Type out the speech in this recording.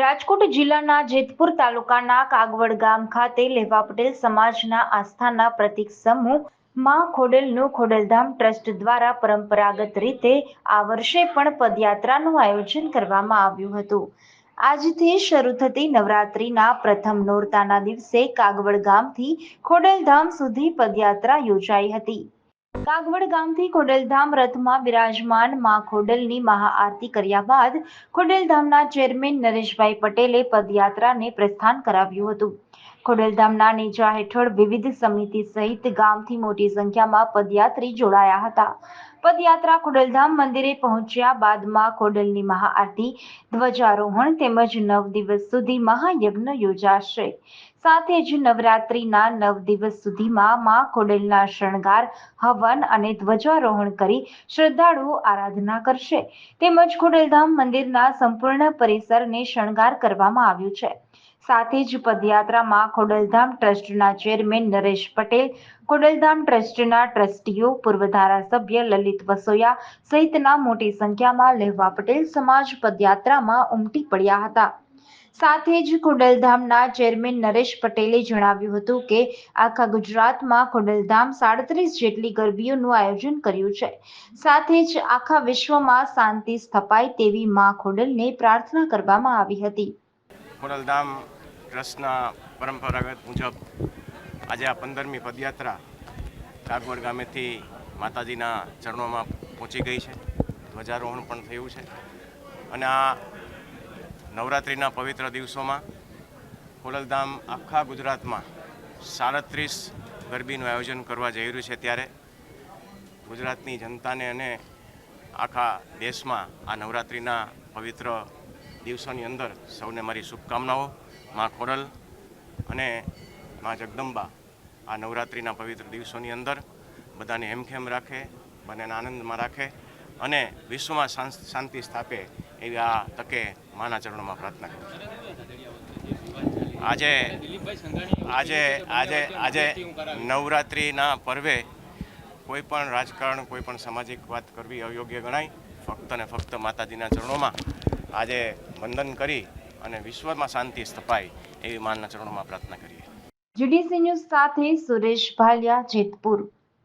રાજકોટ જિલ્લાના જેતપુર તાલુકાના કાગવડ ગામ ખાતે લેવા પટેલ સમાજના આસ્થાના પ્રતિક સમૂહમાં ખોડલનું ખોડલધામ ટ્રસ્ટ દ્વારા પરંપરાગત રીતે આ વર્ષે પણ પદયાત્રાનું આયોજન કરવામાં આવ્યું હતું. આજથી શરૂ થતી નવરાત્રીના પ્રથમ નોરતાના દિવસે કાગવડ ગામથી ખોડલધામ સુધી પદયાત્રા યોજાઈ હતી. કાગવડ ગામથી ખોડલધામ રથમાં બિરાજમાનમાં ખોડલની મહાઆરતી કર્યા બાદ ખોડલધામના ચેરમેન નરેશભાઈ પટેલે પદયાત્રાને પ્રસ્થાન કરાવ્યું હતું. ખોડલધામના નેજા હેઠળ વિવિધ સમિતિ સહિત ગામથી મોટી સંખ્યામાં પદયાત્રી જોડાયા હતા. પદયાત્રા ખોડલધામ મંદિરે પહોંચ્યા બાદમાં ખોડલની મહાઆરતી, ધ્વજારોહણ તેમજ નવ દિવસ સુધી મહાયજ્ઞ યોજાશે. સાથે જ નવરાત્રિના નવ દિવસ સુધીમાં મા ખોડલના શણગાર, હવન અને ધ્વજારોહણ કરી શ્રદ્ધાળુઓ આરાધના કરશે. તેમજ ખોડલધામ મંદિરના સંપૂર્ણ પરિસરને શણગાર કરવામાં આવ્યું છે. સાથે જ પદયાત્રામાં ખોડલધામ ટ્રસ્ટના ચેરમેન નરેશ પટેલ, ખોડલધામ ટ્રસ્ટના ટ્રસ્ટીઓ, પૂર્વ ધારાસભ્ય લલિત વસોયા સહિતના મોટી સંખ્યામાં લેવા પટેલ સમાજ પદયાત્રામાં ઉમટી પડ્યા હતા. સાથે જ ખોડલધામના ચેરમેન નરેશ પટેલે જણાવ્યું હતું કે, આખા ગુજરાતમાં ખોડલધામ સાડત્રીસ જેટલી ગરબીઓનું આયોજન કર્યું છે. સાથે જ આખા વિશ્વમાં શાંતિ સ્થપાય તેવી મા ખોડલને પ્રાર્થના કરવામાં આવી હતી. ખોડલધામ ટ્રસ્ટના પરંપરાગત મુજબ આજે આ પંદરમી પદયાત્રા કાગવડ ગામેથી માતાજીના ચરણોમાં પહોંચી ગઈ છે. ધ્વજારોહણ પણ થયું છે. અને આ નવરાત્રિના પવિત્ર દિવસોમાં ખોડલધામ આખા ગુજરાતમાં સાડત્રીસ ગરબીનું આયોજન કરવા જઈ રહ્યું છે ત્યારે ગુજરાતની જનતાને અને આખા દેશમાં આ નવરાત્રિના પવિત્ર દિવસોની અંદર સૌને મારી શુભકામનાઓ. માં ખોરલ અને માં જગદંબા આ નવરાત્રિના પવિત્ર દિવસોની અંદર બધાને હેમખેમ રાખે, બધાને આનંદમાં રાખે અને વિશ્વમાં શાંતિ સ્થાપે એવી આ તકે માના ચરણોમાં પ્રાર્થના કરું આજે આજે આજે આજે નવરાત્રિના પર્વે કોઈ પણ રાજકારણ, કોઈ પણ સામાજિક વાત કરવી અયોગ્ય ગણાય. ફક્ત ને ફક્ત માતાજીના ચરણોમાં આજે વંદન કરી અને વિશ્વમાં શાંતિ સ્થપાય એવી માનના ચરણોમાં પ્રાર્થના કરીએ. જીડીસી ન્યૂઝ સાથે સુરેશ ભાલિયા, જેતપુર.